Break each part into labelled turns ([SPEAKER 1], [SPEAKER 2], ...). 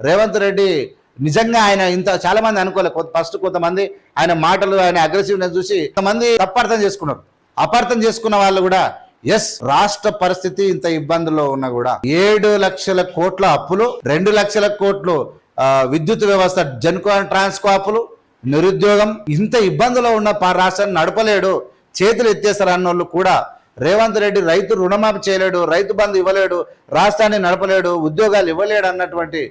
[SPEAKER 1] రేవంత్ రెడ్డి నిజంగా ఆయన ఇంత చాలా మంది అనుకోలే. ఫస్ట్ కొంతమంది ఆయన మాటలు ఆయన అగ్రెసివ్నెస్ చూసి కొంతమంది తప్పర్థం చేసుకున్నారు. అపార్థం చేసుకున్న వాళ్ళు కూడా ఎస్ రాష్ట్ర పరిస్థితి ఇంత ఇబ్బందుల్లో ఉన్నా కూడా ఏడు లక్షల కోట్ల అప్పులు రెండు లక్షల కోట్లు విద్యుత్ వ్యవస్థ జన్కో ట్రాన్స్కో అప్పులు నిరుద్యోగం ఇంత ఇబ్బందులో ఉన్న రాష్ట్రాన్ని నడపలేడు చేతులు ఎత్తేస్తారు కూడా. రేవంత్ రెడ్డి రైతు రుణమాఫీ చేయలేడు రైతు బంధు ఇవ్వలేడు రాష్ట్రాన్ని నడపలేడు ఉద్యోగాలు ఇవ్వలేడు అన్నటువంటి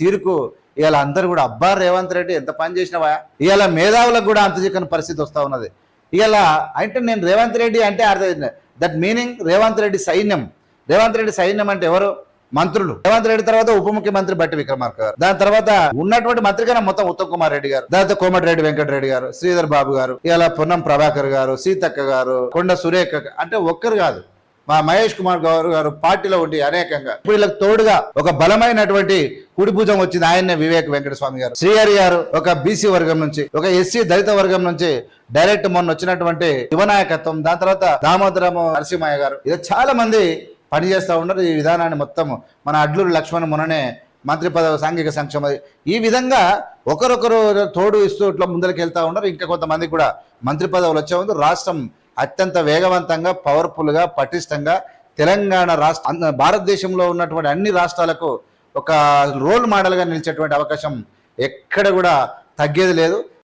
[SPEAKER 1] తీరుకు ఇవాళ అందరూ కూడా అబ్బా రేవంత్ రెడ్డి ఎంత పని చేసినవా? ఇవాళ మేధావులకు కూడా అంత చిక్కని పరిస్థితి వస్తూ ఉన్నది. ఇవాళ అంటే నేను రేవంత్ రెడ్డి అంటే అర్థం దట్ మీనింగ్ రేవంత్ రెడ్డి సైన్యం. రేవంత్ రెడ్డి సైన్యం అంటే ఎవరు? మంత్రులు. రేవంత్ రెడ్డి తర్వాత ఉప ముఖ్యమంత్రి బట్టి విక్రమార్క గారు. దాని తర్వాత ఉన్నటువంటి మంత్రి మొత్తం ఉత్తమ్ కుమార్ రెడ్డి గారు. దాని తర్వాత కోమటిరెడ్డి వెంకటరెడ్డి గారు శ్రీధర్ బాబు గారు ఇలా పొన్నం ప్రభాకర్ గారు సీతక్క గారు కొండ సురేఖ అంటే ఒక్కరు కాదు. మా మహేష్ కుమార్ గౌర్ గారు పార్టీలో ఉండి అనేకంగా ఇప్పుడు వీళ్ళకి తోడుగా ఒక బలమైనటువంటి కుడిభుజం వచ్చింది ఆయన్నే వివేక్ వెంకటస్వామి గారు. శ్రీహరి గారు ఒక బీసీ వర్గం నుంచి ఒక ఎస్సీ దళిత వర్గం నుంచి డైరెక్ట్ మొన్న వచ్చినటువంటి యువనాయకత్వం దాని తర్వాత దామోదరము నరసింహయ్య గారు. ఇది చాలా మంది పనిచేస్తూ ఉన్నారు. ఈ విధానాన్ని మొత్తం మన అడ్లూరు లక్ష్మణ్ మొన్ననే మంత్రి పదవి సాంఘిక సంక్షేమ ఈ విధంగా ఒకరొకరు తోడు ఇస్తూ ఇట్లా ముందరికి వెళ్తా ఉన్నారు. ఇంకా కొంతమంది కూడా మంత్రి పదవులు వచ్చే ముందు రాష్ట్రం అత్యంత వేగవంతంగా పవర్ఫుల్గా పటిష్టంగా తెలంగాణ రాష్ట్ర భారతదేశంలో ఉన్నటువంటి అన్ని రాష్ట్రాలకు ఒక రోల్ మోడల్గా నిలిచేటువంటి అవకాశం ఎక్కడ కూడా తగ్గేది లేదు.